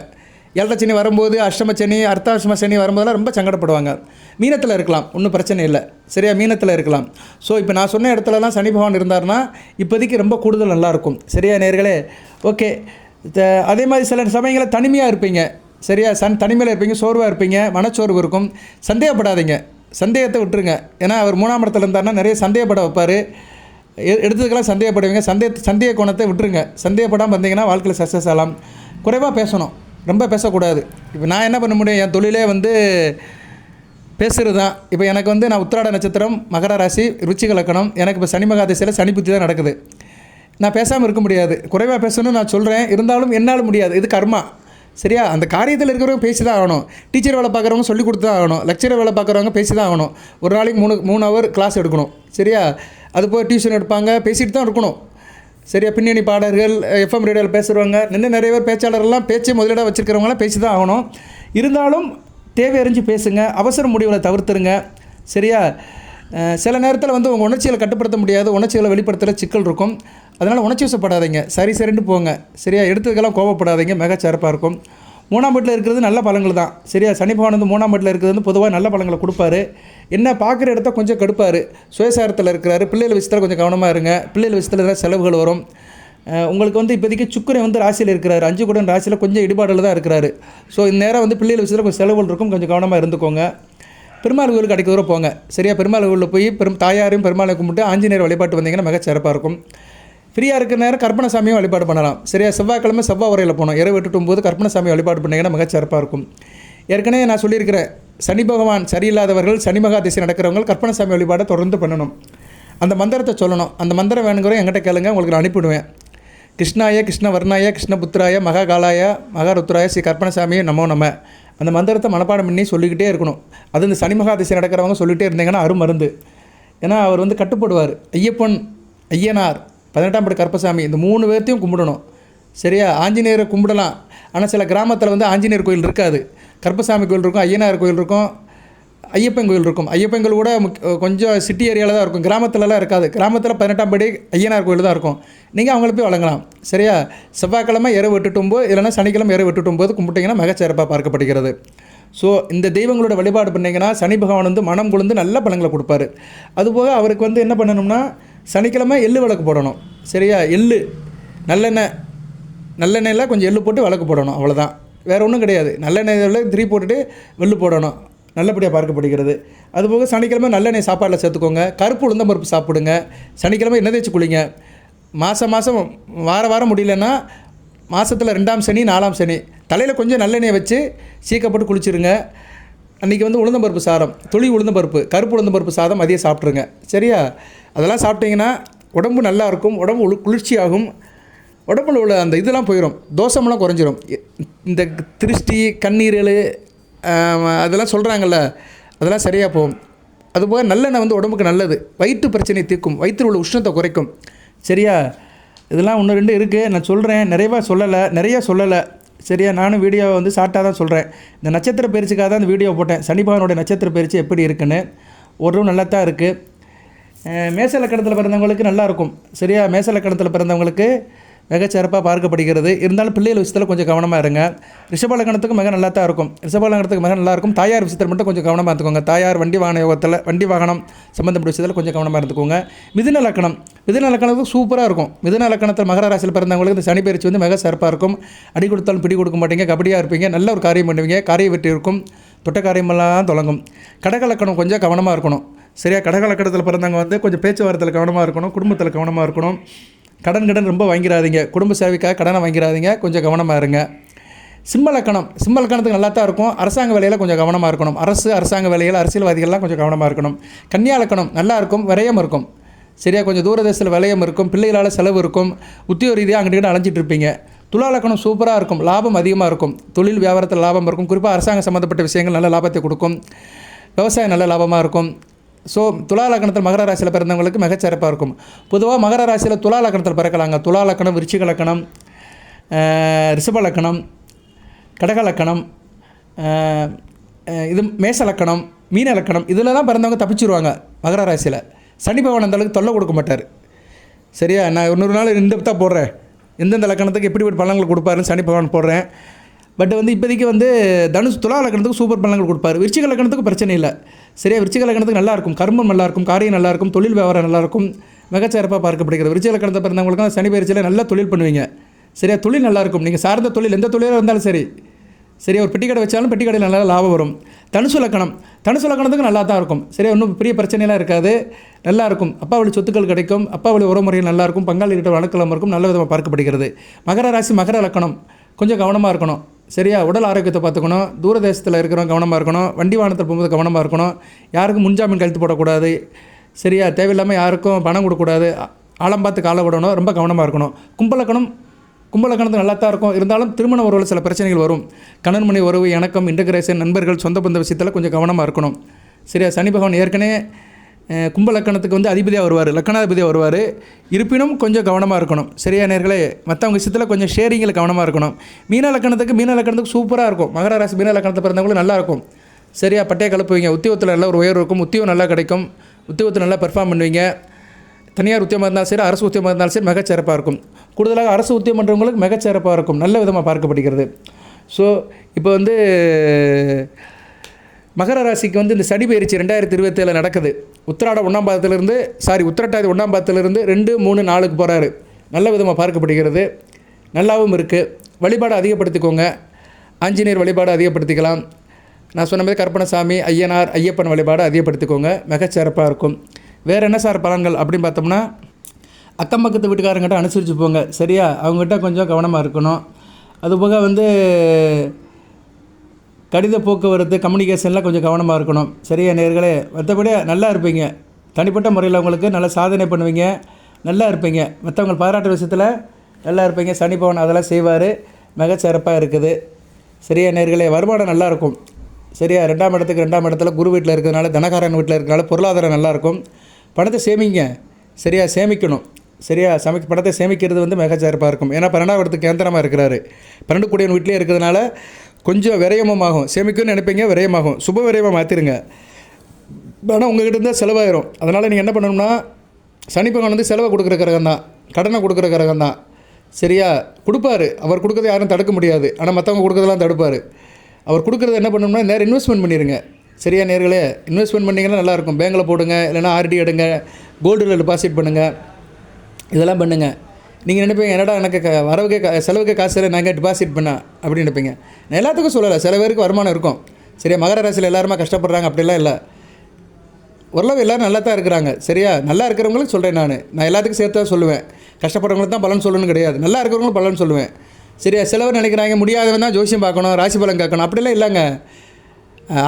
ஏழரை சனி வரும்போது அஷ்டம சனி அர்த்தாஷ்டம சனி வரும்போதெல்லாம் ரொம்ப சங்கடப்படுவாங்க. மீனத்தில் இருக்கலாம். ஒன்றும் பிரச்சனை இல்லை. சரியா? மீனத்தில் இருக்கலாம். ஸோ இப்போ நான் சொன்ன இடத்துலலாம் சனி பகவான் இருந்தாருன்னா இப்போதைக்கு ரொம்ப கூடுதல் நல்லாயிருக்கும் சரியா நேர்களே? ஓகே அதே மாதிரி சில சமயங்களில் தனிமையாக இருப்பீங்க. சரியா? சன் தனிமையில் இருப்பீங்க சோர்வாக இருப்பீங்க மனச்சோர்வு இருக்கும். சந்தேகப்படாதீங்க. சந்தேகத்தை விட்டுருங்க. ஏன்னா அவர் மூணாம் இடத்துல இருந்தாருன்னா நிறைய சந்தேகப்பட வைப்பார். எடுத்ததுக்கெல்லாம் சந்தேகப்படுவீங்க. சந்தேக சந்தேக கோணத்தை விட்டுருங்க. சந்தேகப்படாமல் வந்தீங்கன்னா வாழ்க்கையில் சக்ஸஸ் ஆகலாம். குறைவாக பேசணும். ரொம்ப பேசக்கூடாது. இப்போ நான் என்ன பண்ண முடியும்? என் தொழிலே வந்து பேசுகிறது தான். இப்போ எனக்கு வந்து நான் உத்திராட நட்சத்திரம் மகர ராசி ருச்சிக லக்கணம். எனக்கு இப்போ சனி மகாதசையில் சனி புத்தி தான் நடக்குது. நான் பேசாமல் இருக்க முடியாது. குறைவாக பேசணும்னு நான் சொல்கிறேன் இருந்தாலும் என்னால் முடியாது. இது கர்மா. சரியா? அந்த காரியத்தில் இருக்கிறவங்க பேசி தான் ஆகணும். டீச்சர் வேலை பார்க்குறவங்க சொல்லி கொடுத்து தான் ஆகணும். லெக்சரர் வேலை பார்க்குறவங்க பேசி தான் ஆகணும். ஒரு நாளைக்கு மூணு மூணு ஹவர் கிளாஸ் எடுக்கணும். சரியா? அது போய் டியூஷன் எடுப்பாங்க. பேசிட்டு தான் இருக்கணும். சரியா? பின்னணி பாடகர்கள் எஃப்எம் ரேடியோவில் பேசுகிறவங்க இன்னும் நிறைய பேர் பேச்சாளர்லாம் பேச்சை முதலீடாக வச்சுருக்கிறவங்களாம் பேசி தான் ஆகணும். இருந்தாலும் தேவை அறிஞ்சு பேசுங்க. அவசர முடிவுகளை தவிர்த்துருங்க. சரியா? சில நேரத்தில் வந்து உங்கள் உணர்ச்சிகளை கட்டுப்படுத்த முடியாது உணர்ச்சிகளை வெளிப்படுத்துகிற சிக்கல் இருக்கும். அதனால் உணர்ச்சி வசப்படாதீங்க. சரி சரின்னு போங்க. சரியா? எடுத்ததுக்கெல்லாம் கோவப்படாதீங்க. மிக சிறப்பாக இருக்கும். மூணாம் வீட்டில் இருக்கிறது நல்ல பழங்கள் தான். சரியா? சனி பகவான் வந்து மூணாம் வீட்டில் இருக்கிறது வந்து பொதுவாக நல்ல பழங்களை கொடுப்பாரு. என்ன பார்க்குற இடத்த கொஞ்சம் கெடுப்பார். சுயசாரத்தில் இருக்கிறாரு. பிள்ளைகள் விஷயத்தில் கொஞ்சம் கவனமாக இருங்க. பிள்ளைகள் விஷயத்தில் ஏதாவது செலவுகள் வரும். உங்களுக்கு வந்து இப்போதைக்கு சுக்கரன் வந்து ராசியில் இருக்கிறாரு. அஞ்சு கூட ராசியில் கொஞ்சம் இடிபாடில் தான் இருக்கிறாரு. ஸோ இந்த நேரம் வந்து பிள்ளைகள் விஷயத்தில் கொஞ்சம் செலவுகள் இருக்கும். கொஞ்சம் கவனமாக இருந்துக்கோங்க. பெருமாள் கோயிலுக்கு அடிக்க தூரம் போங்க. சரியா? பெருமாள் கோவிலில் போய் பெரும் தாயாரையும் பெருமாளை கும்பிட்டு ஆஞ்சநேயர் வழிபாட்டு வந்தீங்கன்னா மிக சிறப்பாக இருக்கும். ஃப்ரீயாக இருக்கிற நேரம் கற்பனசாமியும் வழிபாடு பண்ணலாம். சரியா? செவ்வாய்க்கிழமை செவ்வாய் உரையில் போனோம் இரவு விட்டுட்டும் போது கற்பனசாமி வழிபாடு பண்ணிங்கன்னா மிக சிறப்பாக இருக்கும். ஏற்கனவே நான் சொல்லியிருக்கிறேன் சனி பகவான் சரியில்லாதவர்கள் சனி மகா திசை நடக்கிறவங்க கற்பனசாமி வழிபாடை தொடர்ந்து பண்ணணும். அந்த மந்திரத்தை சொல்லணும். அந்த மந்திரம் வேணுங்கிற என்கிட்ட கேளுங்க. உங்களுக்கு நான் அனுப்பிவிடுவேன். கிருஷ்ணாய கிருஷ்ண வர்ணாய கிருஷ்ணபுத்திராய மகாகாலாய மகாருத்ராய ஸ்ரீ கற்பனசாமியை நமோ நம்ம அந்த மந்திரத்தை மனப்பாடம் பண்ணி சொல்லிக்கிட்டே இருக்கணும். அது இந்த சனி மகாதிசை நடக்கிறவங்க சொல்லிகிட்டே இருந்தீங்கன்னா அருமருந்து ஏன்னா அவர் வந்து கட்டுப்படுவார். ஐயப்பன் ஐயனார் பதினெட்டாம் படி கருப்பசாமி இந்த மூணு பேர்த்தையும் கும்பிடணும். சரியா? ஆஞ்சநேயரை கும்பிடலாம். ஆனால் சில கிராமத்தில் வந்து ஆஞ்சநேயர் கோயில் இருக்காது. கருப்பசாமி கோயில் இருக்கும் ஐயனார் கோயில் இருக்கும். ஐயப்பன் கோயில் இருக்கும். ஐயப்பன் கோயில் கூட கொஞ்சம் சிட்டி ஏரியாவில் தான் இருக்கும். கிராமத்துலலாம் இருக்காது. கிராமத்தில் பதினெட்டாம் படி ஐயனார் கோயில் தான் இருக்கும். நீங்கள் அவங்கள போய் வழங்கலாம். சரியா? செவ்வாய்க்கிழமை இரவு எட்டுட்டும்போது இல்லைன்னா சனிக்கிழமை இரவு எட்டுட்டும்போது கும்பிட்டிங்கன்னா மிகச்சிறப்பாக பார்க்கப்படுகிறது. ஸோ இந்த தெய்வங்களோட வழிபாடு பண்ணிங்கன்னா சனி பகவான் வந்து மனம் குளிர்ந்து நல்ல பழங்களை கொடுப்பாரு. அதுபோக அவருக்கு வந்து என்ன பண்ணணும்னா சனிக்கிழமை எள்ளு விளக்கு போடணும். சரியா? எள்ளு நல்லெண்ணெய் நல்லெண்ணெயில் கொஞ்சம் எள்ளு போட்டு விளக்கு போடணும். அவ்வளோதான் வேறு ஒன்றும் கிடையாது. நல்லெண்ணெயில் திரி போட்டுட்டு வெள்ளு போடணும். நல்லபடியாக பார்க்கப்படுகிறது. அதுபோக சனிக்கிழமை நல்லெண்ணெய் சாப்பாட்டில் சேர்த்துக்கோங்க. கருப்பு உளுந்தம்பருப்பு சாப்பிடுங்க. சனிக்கிழமை என்ன தேய்ச்சி குளிங்க. மாதம் மாதம் வார வாரம் முடியலன்னா மாதத்தில் ரெண்டாம் சனி நாலாம் சனி. தலையில் கொஞ்சம் நல்லெண்ணெயை வச்சு சீக்கப்பட்டு குளிச்சிருங்க. அன்றைக்கி வந்து உளுந்தம்பருப்பு சாதம் துளி உளுந்தம்பருப்பு கருப்பு உளுந்தம்பருப்பு சாதம் அதையே சாப்பிட்ருங்க சரியா? அதெல்லாம் சாப்பிட்டீங்கன்னா உடம்பு நல்லா இருக்கும். உடம்பு உளு- குளிர்ச்சியாகும். உடம்புல உள்ள அந்த இதெல்லாம் போயிடும் தோஷமெல்லாம் குறைஞ்சிரும். இந்த திருஷ்டி கண்ணீரல் அதெல்லாம் சொல்கிறாங்கல்ல அதெல்லாம் சரியாக போகும். அதுபோக நல்லெண்ணெய் வந்து உடம்புக்கு நல்லது. வயிற்று பிரச்சனை தீர்க்கும். வயிற்றில் உள்ள உஷ்ணத்தை குறைக்கும். சரியா? இதெல்லாம் ஒன்று ரெண்டு இருக்குது நான் சொல்கிறேன் நிறைவாக சொல்லலை. நிறைய சொல்லலை. சரியா? நானும் வீடியோவை வந்து ஷார்ட்டாக தான் சொல்கிறேன் இந்த நட்சத்திர பயிற்சிக்காக தான் இந்த வீடியோ போட்டேன். சனி நட்சத்திர பயிற்சி எப்படி இருக்குன்னு. ஒரு நல்லா தான் இருக்குது மேசலக்கணத்தில் பிறந்தவங்களுக்கு நல்லாயிருக்கும் சரியா? மேசலக்கணத்தில் பிறந்தவங்களுக்கு மிகச்சிறப்பாக பார்க்கப்படுகிறது. இருந்தாலும் பிள்ளைகள் விஷயத்தில் கொஞ்சம் கவனமாக இருங்க. ரிஷபலகணத்துக்கு மிக நல்லா தான் இருக்கும் ரிஷபலகணத்துக்கு மிக நல்லா இருக்கும் தாயார் விஷயத்தில் மட்டும் கொஞ்சம் கவனமாக இருந்துக்கோங்க. தாயார் வண்டி வாகன யோகத்தில் வண்டி வாகனம் சம்மந்தப்பட்ட விஷயத்தில் கொஞ்சம் கவனமாக இருந்துக்கோங்க. மிதுன லக்கணம் மிதுன லக்கணத்துக்கு சூப்பராக இருக்கும். மிதுன லக்கணத்தில் மகர ராசியில் பிறந்தவங்களுக்கு இந்த சனி பயிற்சி வந்து மிக சிறப்பாக இருக்கும். அடி கொடுத்தாலும் பிடி கொடுக்க மாட்டீங்க. கபடியாக இருப்பீங்க. நல்ல ஒரு காரியம் பண்ணுவீங்க. காரிய வெற்றி இருக்கும். தொட்ட காரியமெல்லாம் தொடங்கும். கடகலக்கணம் கொஞ்சம் கவனமாக இருக்கணும். சரியா? கடகலக்கணத்தில் பிறந்தவங்க வந்து கொஞ்சம் பேச்சுவார்த்தையில் கவனமாக இருக்கணும். குடும்பத்தில் கவனமாக இருக்கணும். கடன் கடன் ரொம்ப வாங்கிடாதீங்க குடும்ப சேவைக்காக கடனை வாங்கிடாதீங்க கொஞ்சம் கவனமாக இருங்க. சிம்மலக்கணம் சிம்மலக்கணத்துக்கு நல்லா தான் இருக்கும். அரசாங்க வேலையில் கொஞ்சம் கவனமாக இருக்கணும். அரசு அரசாங்க வேலையில் அரசியல்வாதிகள்லாம் கொஞ்சம் கவனமாக இருக்கணும். கன்னியாலக்கணம் நல்லா இருக்கும். விரயம் இருக்கும். சரியா? கொஞ்சம் தூரதேசத்தில் விலையம் இருக்கும். பிள்ளைகளால் செலவு இருக்கும். உத்தியோக ரீதியாக அங்கிட்ட அலைஞ்சிட்டு இருப்பீங்க. துலா லக்கணம் சூப்பராக இருக்கும். லாபம் அதிகமாக இருக்கும். தொழில் வியாபாரத்தில் லாபம் இருக்கும். குறிப்பாக அரசாங்கம் சம்மந்தப்பட்ட விஷயங்கள் நல்ல லாபத்தை கொடுக்கும். விவசாயம் நல்ல லாபமாக இருக்கும். ஸோ துலா லக்கணத்தில் மகர ராசியில் பிறந்தவங்களுக்கு மிகச்சிறப்பாக இருக்கும். பொதுவாக மகர ராசியில் துலா லக்கணத்தில் பிறக்கலாங்க. துலா லக்கணம் விருச்சிக லக்கணம் ரிஷப லக்கணம் கடக லக்கணம் இது மேச லக்கணம் மீன லக்கணம் இதில் தான் பிறந்தவங்க தப்பிச்சிருவாங்க மகர ராசியில். சனி பகவான் அந்த அளவுக்கு தொல்லை கொடுக்க மாட்டார். சரியா? நான் இன்னொரு நாள் இந்த தான் போடுறேன். எந்தெந்த லக்கணத்துக்கு எப்படி எப்படி பலன்கள் கொடுப்பாருன்னு சனி பகவான் போடுறேன். பட் வந்து இப்போதைக்கு வந்து தனுஷ் துலா லக்கணத்துக்கு சூப்பர் பலன்கள் கொடுப்பாரு. விருச்சிக லக்கணத்துக்கு பிரச்சனை இல்லை. சரியா? விருச்சிக லக்கணத்துக்கு நல்லா இருக்கும் கர்மம் நல்லா இருக்கும் காரியம் நல்லா இருக்கும் தொழில் வியாபாரம் நல்லா இருக்கும் மிகச்சிறப்பாக பார்க்கப்படுகிறது. விருச்சிக லக்கணத்தை பிறந்தவங்களுக்கு சனி பயிற்சியில் நல்லா தொழில் பண்ணுவீங்க. சரியா? தொழில் நல்லா இருக்கும் நீங்கள் சார்ந்த தொழில் எந்த தொழிலாக இருந்தாலும் சரி. சரி ஒரு பெட்டி கடை வச்சாலும் பெட்டி கடையில் நல்லா லாபம் வரும். தனுசு லக்கணம். தனுசு லக்கணத்துக்கு நல்லா தான் இருக்கும். சரியா? ஒன்றும் பெரிய பிரச்சனையெல்லாம் இருக்காது. நல்லா இருக்கும் அப்பா வழி சொத்துக்கள் கிடைக்கும். அப்பா வழி உறமுறைகள் நல்லா இருக்கும் பங்காளிகிட்ட வழக்கலாம் இருக்கும் நல்ல விதமாக பார்க்கப்படுகிறது. மகர ராசி மகர லக்கணம். கொஞ்சம் கவனமாக இருக்கணும். சரியா? உடல் ஆரோக்கியத்தை பார்த்துக்கணும். தூரதேசத்தில் இருக்கிறவங்க கவனமாக இருக்கணும். வண்டி வாகனத்தில் போகும்போது கவனமாக இருக்கணும். யாருக்கும் முன்ஜாமீன் கழுத்து போடக்கூடாது. சரியா? தேவையில்லாமல் யாருக்கும் பணம் கொடுக்கக்கூடாது. ஆழம் பார்த்து காலை விடணும் ரொம்ப கவனமாக இருக்கணும். கும்பலக்கணம் கும்பலக்கணத்து நல்லா தான் இருக்கும். இருந்தாலும் திருமண உறவில் சில பிரச்சனைகள் வரும். கணவன் மணி உறவு இணக்கம் இன்டகிரேஷன் நண்பர்கள் சொந்த பந்த விஷயத்தில் கொஞ்சம் கவனமாக இருக்கணும். சரியா? சனி பகவான் ஏற்கனவே கும்ப லக்கணத்துக்கு வந்து அதிபதியாக வருவார் லக்கணாதிபதியாக வருவார். இருப்பினும் கொஞ்சம் கவனமாக இருக்கணும். சரியா நேர்களே? மற்றவங்க விஷயத்தில் கொஞ்சம் ஷேரிங்கில் கவனமாக இருக்கணும். மீன லக்கணத்துக்கு மீன லக்கணத்துக்கு சூப்பராக இருக்கும். மகர ராசி மீன லக்கணத்தை பிறந்தவங்களும் நல்லா இருக்கும். சரியா? பட்டையை கலப்புவீங்க. உத்தியோகத்தில் நல்ல ஒரு உயர்வு இருக்கும். உத்தியோகம் நல்லா கிடைக்கும். உத்தியோகத்தில் நல்லா பெர்ஃபார்ம் பண்ணுவீங்க. தனியார் உத்தியமாக இருந்தாலும் சரி அரசு உத்தியமாக இருந்தாலும் சரி மிகச்சிறப்பாக இருக்கும். கூடுதலாக அரசு உத்தியம் பண்ணுறவங்களுக்கு மிகச்சிறப்பாக இருக்கும். நல்ல விதமாக பார்க்கப்படுகிறது. ஸோ இப்போ வந்து மகர ராசிக்கு வந்து இந்த சனி பயிற்சி ரெண்டாயிரத்தி இருபத்தேழு நடக்குது. உத்திராட ஒன்றாம் பாதத்திலிருந்து சாரி உத்திரட்டாதி ஒன்றாம் பாதத்திலிருந்து ரெண்டு மூணு நாளுக்கு போகிறாரு நல்ல விதமாக பார்க்கப்படுகிறது. நல்லாவும் இருக்குது வழிபாடு அதிகப்படுத்திக்கோங்க. ஆஞ்சநேயர் வழிபாடு அதிகப்படுத்திக்கலாம். நான் சொன்ன மாதிரி கற்பனசாமி ஐயனார் ஐயப்பன் வழிபாடு அதிகப்படுத்திக்கோங்க. மிகச்சிறப்பாக இருக்கும். வேறு என்ன சார் பலன்கள் அப்படின்னு பார்த்தோம்னா அக்கம் பக்கத்து வீட்டுக்காரங்கிட்ட அனுசரித்து போங்க. சரியா? அவங்ககிட்ட கொஞ்சம் கவனமாக இருக்கணும். அதுபோக வந்து கடித போக்குவரத்து கம்யூனிகேஷனில் கொஞ்சம் கவனமாக இருக்கணும். சரியா நேர்களே மற்றபடி நல்லா இருப்பீங்க. தனிப்பட்ட முறையில் உங்களுக்கு நல்ல சாதனை பண்ணுவீங்க. நல்லா இருப்பீங்க. மற்றவங்க பாராட்டு விஷயத்தில் நல்லா இருப்பீங்க. சனி பவன் அதெல்லாம் செய்வார். மிக சிறப்பாக இருக்குது. சரியா நேர்களே வருமானம் நல்லாயிருக்கும் சரியா ரெண்டாம் இடத்துக்கு ரெண்டாம் இடத்துல குரு வீட்டில் இருக்கிறதுனால தனகாரன் வீட்டில் இருக்கிறனால பொருளாதாரம் நல்லாயிருக்கும் பணத்தை சேமிங்க. சரியாக சேமிக்கணும். சரியா சமை பணத்தை சேமிக்கிறது வந்து மிக சிறப்பாக இருக்கும். ஏன்னா பன்னெண்டாம் இடத்துக்கு கேந்திரமாக இருக்கிறாரு. பன்னெண்டு கூடிய வீட்டிலே இருக்கிறதுனால கொஞ்சம் விரயமாகும் சேமிக்கும்னு நினைப்பீங்க விரயமாகும். சுப விரயமாக மாற்றிருங்க ஆனால் உங்ககிட்ட இருந்தால் செலவாயிரும். அதனால் நீங்கள் என்ன பண்ணணும்னா சனி பகவான் வந்து செலவை கொடுக்குற கிரகம் தான். கடனை கொடுக்குற கிரகம் தான். சரியா? கொடுப்பாரு. அவர் கொடுக்கறத யாரும் தடுக்க முடியாது. ஆனால் மற்றவங்க கொடுக்குறதெல்லாம் தடுப்பார். அவர் கொடுக்குறத என்ன பண்ணணும்னா நேரம் இன்வெஸ்ட்மெண்ட் பண்ணிடுங்க சரியா நேர்களே? இன்வெஸ்ட்மெண்ட் பண்ணிங்கன்னா நல்லாயிருக்கும். பேங்கில் போடுங்க இல்லைன்னா ஆர்டி எடுங்க. கோல்டில் டெபாசிட் பண்ணுங்கள் இதெல்லாம் பண்ணுங்கள் நீங்கள் நினைப்பீங்க என்னடா எனக்கு க வரவுக்கே கா செலவுக்கே காசு இல்லை நாங்கள் டெபாசிட் பண்ண? அப்படின்னு நினைப்பீங்க. நான் எல்லாத்துக்கும் சொல்லலை சில பேருக்கு வருமானம் இருக்கும். சரியா மகர ராசியில் எல்லாருமே கஷ்டப்படுறாங்க? அப்படிலாம் இல்லை. ஓரளவு எல்லோரும் நல்லா தான் இருக்கிறாங்க. சரியா நல்லா இருக்கிறவங்களுக்கு சொல்கிறேன் நான். நான் எல்லாத்துக்கும் சேர்த்து தான் சொல்லுவேன். கஷ்டப்படுறவங்களுக்கு தான் பலன் சொல்லணும்னு கிடையாது. நல்லா இருக்கிறவங்களும் பலன் சொல்லுவேன். சரியா சிலவர் நினைக்கிறாங்க முடியாதவன் தான் ஜோசியம் பார்க்கணும் ராசி பலன் கேட்கணும் அப்படிலாம் இல்லைங்க.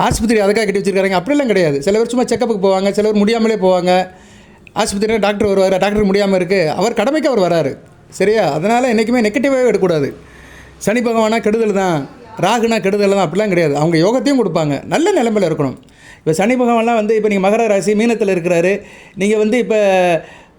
ஆஸ்பத்திரி அதுக்காக கட்டி வச்சுருக்காங்க அப்படிலாம் கிடையாது. சில பேர் சும்மா செக்கப்புக்கு போவாங்க சில பேர் முடியாமலே போவாங்க. ஆஸ்பத்திரியில் டாக்டர் வருவார் டாக்டர் முடியாமல் இருக்குது அவர் கடமைக்கு அவர் வராரு. சரியா? அதனால் என்றைக்குமே நெகட்டிவாகவே எடுக்கக்கூடாது. சனி பகவானா கெடுதல் தான். ராகுனா கெடுதல் தான் அப்படிலாம் கிடையாது. அவங்க யோகத்தையும் கொடுப்பாங்க. நல்ல நிலைமையில் இருக்கணும். இப்போ சனி பகவான்லாம் வந்து இப்போ நீங்கள் மகர ராசி மீனத்தில் இருக்கிறாரு. நீங்கள் வந்து இப்போ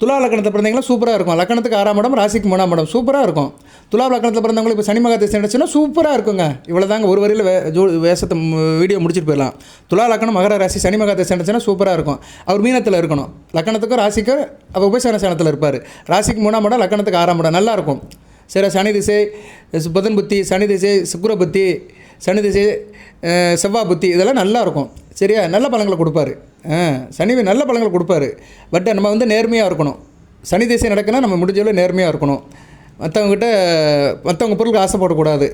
துலா லக்கணத்தை பிறந்தீங்கன்னா சூப்பராக இருக்கும். லக்கணத்துக்கு ஆறாம் இடம் ராசிக்கு மூணாம் இடம். சூப்பராக இருக்கும். துலா லக்கணத்தில் பிறந்தவங்களுக்கு இப்போ சனி மகத்தை சேர்ந்துச்சுன்னா சூப்பராக இருக்குங்க. இவ்வளோ தாங்க ஒரு வரையில் வே ஜோ வேஷத்தை வீடியோ முடிச்சுட்டு போயிடலாம். துலா லக்கணம் மகர ராசி சனி மகத்தை சேர்ந்துச்சுன்னா சூப்பராக இருக்கும். அவர் மீனத்தில் இருக்கணும். லக்கணத்துக்கும் ராசிக்கும் அவர் உபசரண சேனத்தில் இருப்பார். ராசிக்கு மூணாம் இடம் லக்கணத்துக்கு ஆறாம் இடம். நல்லாயிருக்கும் சரி சனி திசை புதன் புத்தி சனி திசை சுக்கிர புத்தி சனி திசை செவ்வாய் புத்தி இதெல்லாம் நல்லாயிருக்கும் சரியா? நல்ல பழங்களை கொடுப்பாரு. சனி நல்ல பழங்களை கொடுப்பாரு. பட் நம்ம வந்து நேர்மையாக இருக்கணும். சனி திசை நடக்குன்னா நம்ம முடிஞ்சளவு நேர்மையாக இருக்கணும். மற்றவங்ககிட்ட மற்றவங்க பொருளுக்கு ஆசைப்படக்கூடாது.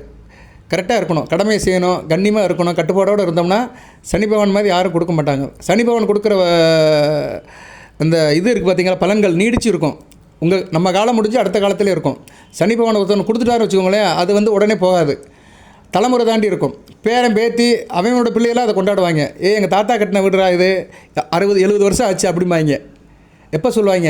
கரெக்டாக இருக்கணும். கடமையை செய்யணும் கண்ணியமாக இருக்கணும் கட்டுப்பாடோடு இருந்தோம்னா சனி பகவான் மாதிரி யாரும் கொடுக்க மாட்டாங்க. சனி பகவான் கொடுக்குற அந்த இது இருக்குது பார்த்தீங்களா பலன்கள் நீடிச்சு இருக்கும். உங்கள் நம்ம காலம் முடிஞ்சு அடுத்த காலத்திலே இருக்கும். சனி பகவான் ஒருத்தவன் கொடுத்துட்டாரு வச்சுக்கோங்களேன் அது வந்து உடனே போகாது. தலைமுறை தாண்டி இருக்கும். பேரன் பேத்தி அவனோட பிள்ளைகளாம் அதை கொண்டாடுவாங்க. ஏ எங்கள் தாத்தா கட்டின விடுறா இது. அறுபது எழுபது வருஷம் ஆச்சு அப்படிம்பாங்க. எப்போ சொல்லுவாங்க?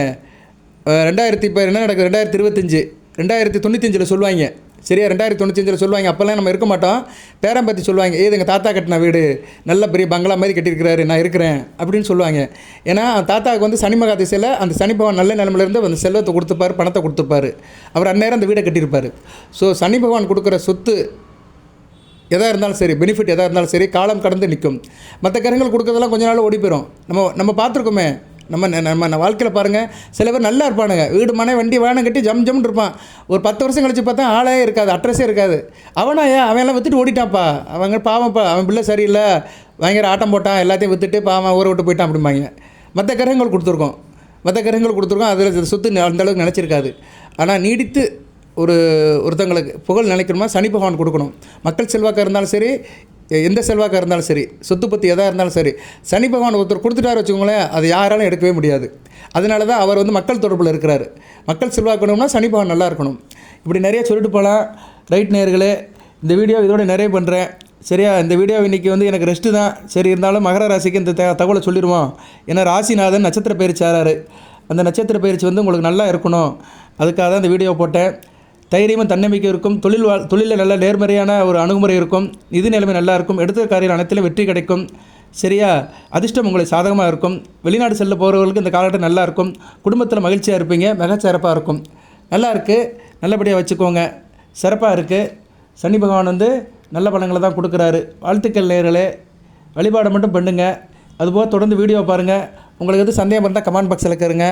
ரெண்டாயிரத்தி இப்போ என்ன நடக்குது? ரெண்டாயிரத்தி இருபத்தஞ்சி. ரெண்டாயிரத்தி தொண்ணூத்தஞ்சில் சொல்லுவாங்க சரியா? ரெண்டாயிரத்தி தொண்ணூத்தஞ்சில் சொல்லுவாங்க அப்போல்லாம் நம்ம இருக்க மாட்டோம். பேரன் பற்றி சொல்லுவாங்க ஏது எங்கள் தாத்தா கட்டின வீடு. நல்ல பெரிய பங்களா மாதிரி கட்டியிருக்கிறாரு. நான் இருக்கிறேன். அப்படின்னு சொல்லுவாங்க ஏன்னா தாத்தாவுக்கு வந்து சனி மகா திசையில் அந்த சனி பகவான் நல்ல நிலமிலேருந்து அந்த செல்வத்தை கொடுத்துப்பார் பணத்தை கொடுத்துப்பார். அவர் அந்நேரம் அந்த வீடை கட்டியிருப்பார். ஸோ சனி பகவான் கொடுக்குற சொத்து எதாக இருந்தாலும் சரி பெனிஃபிட் எதாக இருந்தாலும் சரி காலம் கடந்து நிற்கும். மற்ற கிரகங்கள் கொடுக்குறதெல்லாம் கொஞ்ச நாள் ஓடி போயிடும் நம்ம நம்ம பார்த்துருக்கோமே. நம்ம நம்ம வாழ்க்கையில் பாருங்கள் சில பேர் நல்லா இருப்பானுங்க. வீடு மனை வண்டி வேணும் கட்டி ஜம் ஜம்னு இருப்பான். ஒரு பத்து வருஷம் கழிச்சு பார்த்தா ஆளே இருக்காது அட்ரஸே இருக்காது. அவனா ஏன்? அவன் எல்லாம் வித்துட்டு ஓடிட்டான்ப்பா. அவங்க பாவம்ப்பா அவன் பிள்ளை சரியில்லை பயங்கர ஆட்டம் போட்டான் எல்லாத்தையும் வித்துட்டு பாவம் ஊரை விட்டு போயிட்டான் அப்படிம்பாங்க. மற்ற கிரகங்கள் கொடுத்துருக்கோம். மற்ற கிரகங்கள் கொடுத்துருக்கோம் அதில் சொத்து அந்தளவுக்கு நினச்சிருக்காது. ஆனால் நீடித்து ஒரு ஒருத்தங்களுக்கு புகழ் நினைக்கணுமா சனி பகவான் கொடுக்கணும். மக்கள் செல்வாக்காக இருந்தாலும் சரி எந்த செல்வாக்காக இருந்தாலும் சரி சொத்து பற்றி எதாக இருந்தாலும் சரி சனி பகவான் ஒருத்தர் கொடுத்துட்டாரு வச்சுக்கோங்களேன் அது யாராலும் எடுக்கவே முடியாது. அதனால தான் அவர் வந்து மக்கள் தொடர்பில் இருக்கிறாரு. மக்கள் செல்வாக்கணும்னா சனி பகவான் நல்லா இருக்கணும். இப்படி நிறைய சொல்லிட்டு போகலாம். ரைட் நேர்களே இந்த வீடியோ இதோட நிறைய பண்ணுறேன் சரியா? இந்த வீடியோ இன்றைக்கி வந்து எனக்கு ரெஸ்ட்டு தான். சரி இருந்தாலும் மகர ராசிக்கு இந்த த- தகவலை சொல்லிடுவோம். ஏன்னா ராசிநாதன் நட்சத்திர பயிற்சி ஆறாரு. அந்த நட்சத்திர பயிற்சி வந்து உங்களுக்கு நல்லா இருக்கணும். அதுக்காக தான் இந்த வீடியோ போட்டேன். தைரியமும் தன்னம்பிக்கை இருக்கும். தொழில் வா தொழிலில் நல்ல நேர்மறையான ஒரு அணுகுமுறை இருக்கும். நிதி நிலைமை நல்லா இருக்கும். எடுத்த காரியம் அனைத்திலும் வெற்றி கிடைக்கும். சரியா? அதிர்ஷ்டம் உங்களை சாதகமாக இருக்கும். வெளிநாடு செல்ல போகிறவர்களுக்கு இந்த காலகட்டம் நல்லா இருக்கும். குடும்பத்தில் மகிழ்ச்சியாக இருப்பீங்க. மிகச்சிறப்பாக இருக்கும். நல்லா இருக்குது நல்லபடியாக வச்சுக்கோங்க. சிறப்பாக இருக்குது சனி பகவான் வந்து நல்ல பலங்களை தான் கொடுக்குறாரு. வாழ்த்துக்கள் நேர்களே வழிபாடை மட்டும் பண்ணுங்கள் அதுபோக தொடர்ந்து வீடியோ பாருங்கள் உங்களுக்கு எது சந்தேகம் இருந்தால் கமெண்ட் பாக்ஸில் இருக்கிறங்க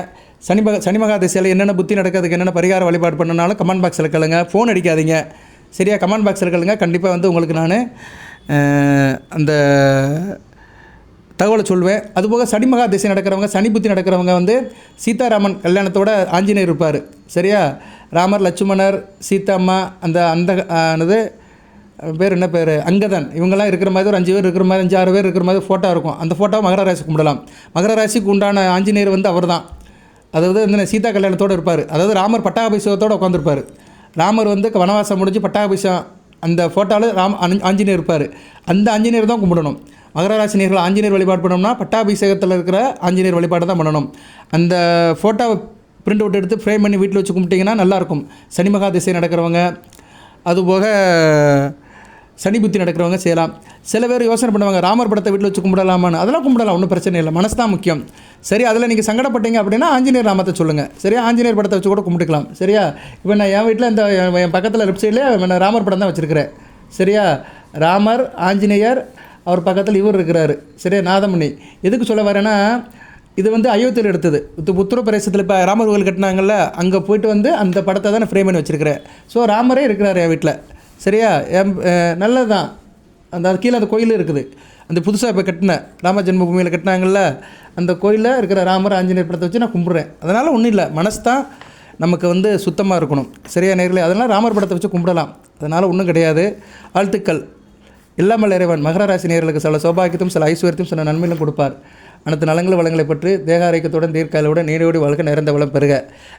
சனி மக சனி மகா திசையில் என்னென்ன புத்தி நடக்கிறதுக்கு என்னென்ன பரிகார வழிபாடு பண்ணனாலும் கமெண்ட் பாக்ஸில் கேளுங்க. ஃபோன் அடிக்காதீங்க. சரியா? கமெண்ட் பாக்ஸில் கேளுங்க. கண்டிப்பாக வந்து உங்களுக்கு நான் அந்த தகவலை சொல்வேன். அதுபோக சனி மகா திசை நடக்கிறவங்க சனி புத்தி நடக்கிறவங்க வந்து சீதாராமன் கல்யாணத்தோட ஆஞ்சநேயர் இருப்பார். சரியா? ராமர் லட்சுமணர் சீதாம்மா அந்த அந்த ஆனது பேர் என்ன பேர்? அங்கதன். இவங்கெல்லாம் இருக்கிற மாதிரி ஒரு அஞ்சு பேர் இருக்கிற மாதிரி அஞ்சு ஆறு பேர் இருக்கிற மாதிரி ஃபோட்டோ இருக்கும். அந்த ஃபோட்டோவை மகர ராசி கும்பிடலாம். மகர ராசிக்கு உண்டான ஆஞ்சநேயர் வந்து அவர் தான் அதாவது வந்து சீதா கல்யாணத்தோடு இருப்பார். அதாவது ராமர் பட்டாபிஷேகத்தோடு உட்காந்துருப்பார் ராமர் வந்து வனவாசம் முடிஞ்சு பட்டாபிஷேகம் அந்த ஃபோட்டோவில் ராம் ஆஞ்சநேயர் இருப்பார். அந்த ஆஞ்சநேயர் தான் கும்பிடணும். மகர ஆஞ்சநேயர் வழிபாடு பண்ணோம்னா பட்டாபிஷேகத்தில் இருக்கிற ஆஞ்சநேயர் வழிபாடு தான் பண்ணணும். அந்த ஃபோட்டோவை பிரிண்ட் அவுட் எடுத்து ஃப்ரேம் பண்ணி வீட்டில் வச்சு கும்பிட்டிங்கன்னா நல்லாயிருக்கும் சனி மகா திசை நடக்கிறவங்க. அதுபோக சனி புத்தி நடக்கிறவங்க செய்யலாம். சில பேர் யோசனை பண்ணுவாங்க ராமர் படத்தை வீட்டில் வச்சு கும்பிடலாமான்னு. அதெல்லாம் கும்பிடலாம் ஒன்றும் பிரச்சனை இல்லை. மனசு தான் முக்கியம். சரி அதில் நீங்கள் சங்கடப்பட்டீங்க அப்படின்னா ஆஞ்சநேயர் நாமத்தை சொல்லுங்கள் சரியா? ஆஞ்சநேயர் படத்தை வச்சு கூட கும்பிட்டுக்கலாம். சரியா? இப்போ நான் என் வீட்டில் இந்த என் பக்கத்தில் லெஃப்ட் சைடில் நான் ராமர் படம் தான் வச்சுருக்கிறேன். சரியா? ராமர் ஆஞ்சநேயர் அவர் பக்கத்தில் இவர் இருக்கிறாரு. சரியா? நாதமணி எதுக்கு சொல்ல வரேன்னா இது வந்து அயோத்தியில் எடுத்தது. இது உத்தரப்பிரதேசத்தில் இப்போ ராமர் கோவில் கட்டினாங்கள்ல அங்கே போயிட்டு வந்து அந்த படத்தை தான் நான் ஃப்ரேம் பண்ணி வச்சுருக்கிறேன். ஸோ ராமரே இருக்கிறார் என் வீட்டில் சரியா? என் நல்லது தான் அந்த கீழே அந்த கோயில் இருக்குது. அந்த புதுசாக இப்போ கட்டின ராம ஜென்மபூமியில் கட்டினாங்கல்ல அந்த கோயிலில் இருக்கிற ராமர் ஆஞ்சநேயர் படத்தை வச்சு நான் கும்பிட்றேன். அதனால் ஒன்றும் இல்லை. மனசு தான் நமக்கு வந்து சுத்தமாக இருக்கணும். சரியா நேரில் அதனால் ராமர் படத்தை வச்சு கும்பிடலாம். அதனால் ஒன்றும் கிடையாது. வாழ்த்துக்கள். இல்லாமல் இறைவன் மகர ராசி சில சௌபாகியத்தையும் சில ஐஸ்வர்யத்தையும் சில நன்மையிலும் கொடுப்பார். அனைத்து நலங்கள் வளங்களை பற்றி தேக ஆரோக்கியத்துடன் தீர்க்காலுடன் நீரோடி வாழ்க்கை நிறைந்த வளம் பெறுக.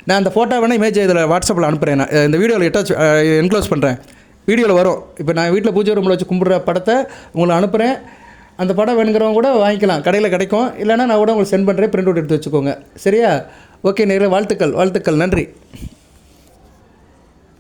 நான் அந்த ஃபோட்டோ வேணால் இமேஜ் இதில் வாட்ஸ்அப்பில் அனுப்புகிறேன் நான் இந்த வீடியோவில் எட்டாச் என்க்ளோஸ் பண்ணுறேன் வீடியோவில் வரும். இப்போ நான் வீட்டில் பூஜை ரூமில் வச்சு கும்பிட்ற படத்தை உங்களுக்கு அனுப்புகிறேன் அந்த படம் வேணுங்கிறவங்க கூட வாங்கிக்கலாம். கடையில் கிடைக்கும். இல்லைன்னா நான் கூட உங்களுக்கு சென்ட் பண்ணுறேன் பிரிண்ட் அவுட் எடுத்து வச்சுக்கோங்க. சரியா? ஓகே நேரில் வாழ்த்துக்கள். வாழ்த்துக்கள். நன்றி.